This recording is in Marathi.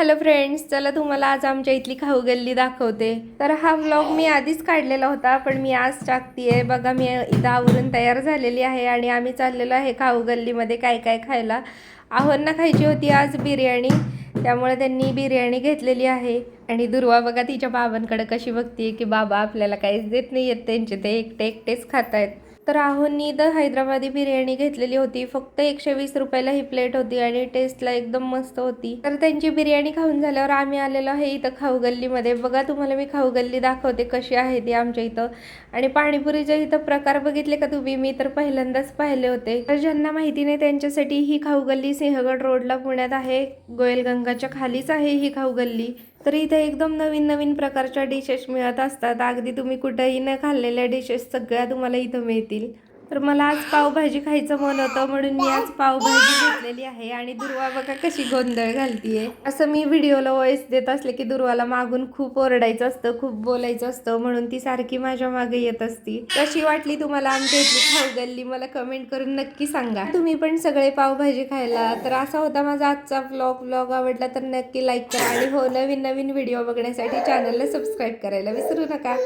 हॅलो फ्रेंड्स चला तुम्हाला आज आमच्या इथली खाऊ गल्ली दाखवते. तर हा व्लॉग मी आधीच काढलेला होता पण मी आज टाकतीये. बघा मी इथं आवरून तयार झालेली आहे आणि आम्ही चाललेलो आहे खाऊ गल्लीमध्ये काय काय खायला. आहोंना खायची होती आज बिर्याणी त्यामुळे त्यांनी बिर्याणी घेतलेली आहे. आणि दुर्वा बघा तिच्या बाबांकडे कशी बघतीये की बाबा आपल्याला काहीच देत नाही आहेत त्यांचे ते एकटे एकटेच खात आहेत तर आहोंनी इथं हैदराबादी बिर्याणी घेतलेली होती. फक्त एकशे वीस रुपयाला ही प्लेट होती आणि टेस्टला एकदम मस्त होती. तर त्यांची बिर्याणी खाऊन झाल्यावर आम्ही आलेलो आहे इथं खाऊ गल्लीमध्ये बघा तुम्हाला मी खाऊ गल्ली दाखवते कशी आहे ती आमच्या इथं. आणि पाणीपुरीचे इथं प्रकार बघितले का तुम्ही? मी तर पहिल्यांदाच पाहिले होते. तर ज्यांना माहिती नाही त्यांच्यासाठी ही खाऊ गल्ली सिंहगड रोडला पुण्यात आहे. गोयलगंगाच्या खालीच आहे ही खाऊ गल्ली तर इथे एकदम नवीन नवीन प्रकारच्या डिशेस मिळत असतात. अगदी तुम्ही कुठेही न खाल्लेल्या डिशेस सगळ्या तुम्हाला इथं मिळतील. तर मला आज पावभाजी खायचं मन होतं म्हणून मी आज पावभाजी घेतलेली आहे. आणि दुर्वा बघा कशी गोंधळ घालतीये. असं मी व्हिडिओला वॉइस देत असले की दुर्वाला मागून खूप ओरडायचं असतं खूप बोलायचं असतं म्हणून ती सारखी माझ्या मागे येत असती. कशी वाटली तुम्हाला आमच्या इथली खाऊगल्ली मला कमेंट करून नक्की सांगा. तुम्ही पण सगळे पावभाजी खायला. तर असा होता माझा आजचा व्लॉग व्लॉग आवडला तर नक्की लाईक करा. आणि हो नवीन नवीन व्हिडिओ बघण्यासाठी चॅनलला सबस्क्राईब करायला विसरू नका.